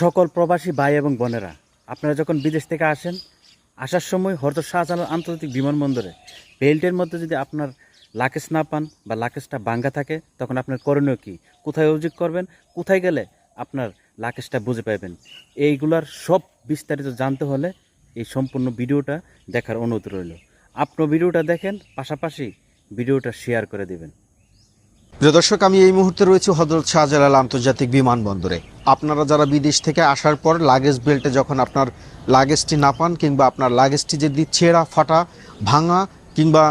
সকল প্রবাসী ভাই এবং বোনেরা, আপনারা যখন বিদেশ থেকে আসেন, আসার সময় হরদর শাহজালাল আন্তর্জাতিক বিমানবন্দরে বেল্টের মধ্যে যদি আপনার লাকেশ না পান বা লাকেশটা ভাঙ্গা থাকে, তখন আপনার করণীয় কী? কোথায় অভিযোগ করবেন? কোথায় গেলে আপনার লাকেশটা বুঝে পাবেন? এইগুলার সব বিস্তারিত জানতে হলে এই সম্পূর্ণ ভিডিওটা দেখার অনুরোধ রইল। আপনার ভিডিওটা দেখেন, পাশাপাশি ভিডিওটা শেয়ার করে দেবেন। প্রিয় দর্শক, আমি এই মুহূর্তে রয়েছে হজরত শাহজালাল আন্তর্জাতিক বিমানবন্দরে। আপনারা যারা বিদেশ থেকে আসার পর লাগেজ বেল্টে যখন আপনার লাগেজটি না পান কিংবা আপনার লাগেজটি যদি ছেঁড়া, ফাটা, ভাঙা কিংবা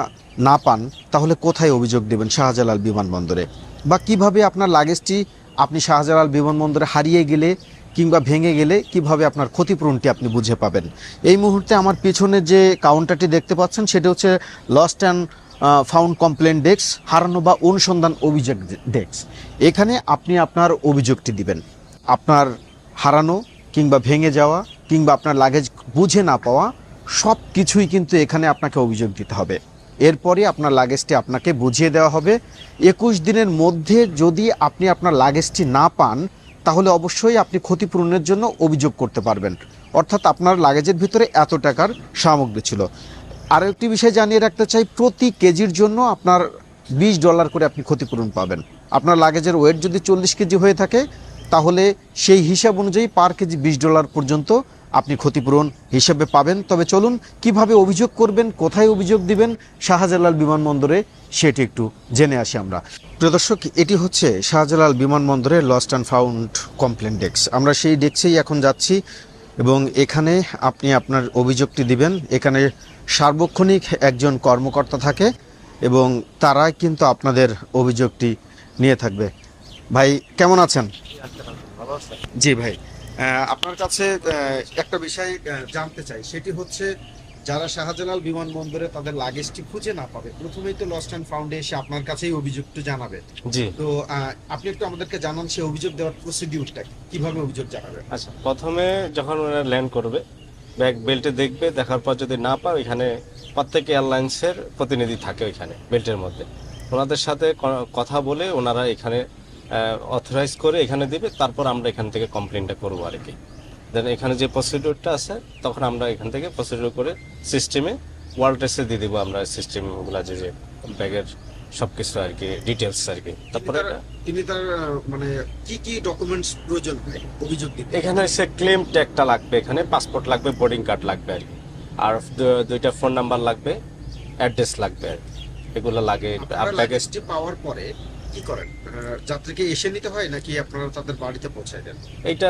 না পান, তাহলে কোথায় অভিযোগ দেবেন শাহজালাল বিমানবন্দরে? বা কীভাবে আপনার লাগেজটি আপনি শাহজালাল বিমানবন্দরে হারিয়ে গেলে কিংবা ভেঙে গেলে কীভাবে আপনার ক্ষতিপূরণটি আপনি বুঝে পাবেন? এই মুহূর্তে আমার পেছনে যে কাউন্টারটি দেখতে পাচ্ছেন, সেটা হচ্ছে lost and found complain desk হারানো বা অনুসন্ধান অভিযোগ ডেস্ক এখানে আপনি আপনার অভিযোগটি দিবেন। আপনার হারানো কিংবা ভেঙে যাওয়া কিংবা আপনার লাগেজ বুঝে না পাওয়া সব কিছুই কিন্তু এখানে আপনাকে অভিযোগ দিতে হবে। এরপরে আপনার লাগেজটি আপনাকে বুঝিয়ে দেওয়া হবে। একুশ দিনের মধ্যে যদি আপনি আপনার লাগেজটি না পান, তাহলে অবশ্যই আপনি ক্ষতিপূরণের জন্য অভিযোগ করতে পারবেন। অর্থাৎ আপনার লাগেজের ভিতরে এত টাকার সামগ্রী ছিল। আরও একটি বিষয় জানিয়ে রাখতে চাই, প্রতি কেজির জন্য আপনার বিশ ডলার করে আপনি ক্ষতিপূরণ পাবেন। আপনার লাগেজের ওয়েট যদি চল্লিশ কেজি হয়ে থাকে তাহলে সেই হিসাব অনুযায়ী পার কেজি বিশ ডলার পর্যন্ত আপনি ক্ষতিপূরণ হিসেবে পাবেন। তবে চলুন, কীভাবে অভিযোগ করবেন, কোথায় অভিযোগ দিবেন শাহজালাল বিমানবন্দরে, সেটি একটু জেনে আসি আমরা। প্রদর্শক এটি হচ্ছে শাহজালাল বিমানবন্দরে lost and found complain desk আমরা সেই ডেস্কেই এখন যাচ্ছি এবং এখানে আপনি আপনার অভিযোগটি দিবেন। এখানে সার্বক্ষণিক একজন কর্মকর্তা থাকে এবং তারাই কিন্তু আপনাদের অভিযোগটি নিয়ে থাকবে। ভাই, কেমন আছেন? জি ভাই। আপনার কাছে একটা বিষয় জানতে চাই। সেটি হচ্ছে যারা শাহজালাল বিমানবন্দরে তাদের লাগেজটি খুঁজে না পাবে প্রথমেই তো লস্ট অ্যান্ড ফাউন্ডে এসে আপনার কাছেই অভিযোগটা জানাবে। জি। তো আপনি একটু আমাদেরকে জানান সেই অভিযোগ দেওয়ার প্রসিডিউরটা কীভাবে অভিযোগ জানাবে? আচ্ছা প্রথমে যখন ওরা ল্যান্ড করবে ব্যাগ বেল্টে দেখবে দেখার পর যদি না পায় ওইখানে প্রত্যেক এয়ারলাইন্সের প্রতিনিধি থাকে ওইখানে বেল্টের মধ্যে। ওনাদের সাথে কথা বলে ওনারা এখানে অথরাইজ করে এখানে দিবে তারপর আমরা এখান থেকে কমপ্লেনটা করব আর কি। দেন এখানে যে প্রসিডিউরটা আছে তখন আমরা এখান থেকে প্রসিডিউর করে সিস্টেমে ওয়ার্ল্ড টেস্টে দিয়ে দেবো আমরা সিস্টেমগুলো যে যে ব্যাগের সব কিছু আর কি ডিটেলস আর কি। তারপরে তিনি তার- মানে কি কি ডকুমেন্টস প্রয়োজন অভিযোগ দিতে? এখানে সে ক্লেম ট্যাগটা লাগবে এখানে পাসপোর্ট লাগবে বোর্ডিং কার্ড লাগবে আর কি। আর দুইটা ফোন নাম্বার লাগবে অ্যাড্রেস লাগবে আর। এগুলো লাগে ব্যাগেজ পাওয়ার পরে কি করেন? যাত্রীকে এসে নিতে হয় নাকি আপনারা তাদের বাড়িতে পৌঁছায় দেন? এইটা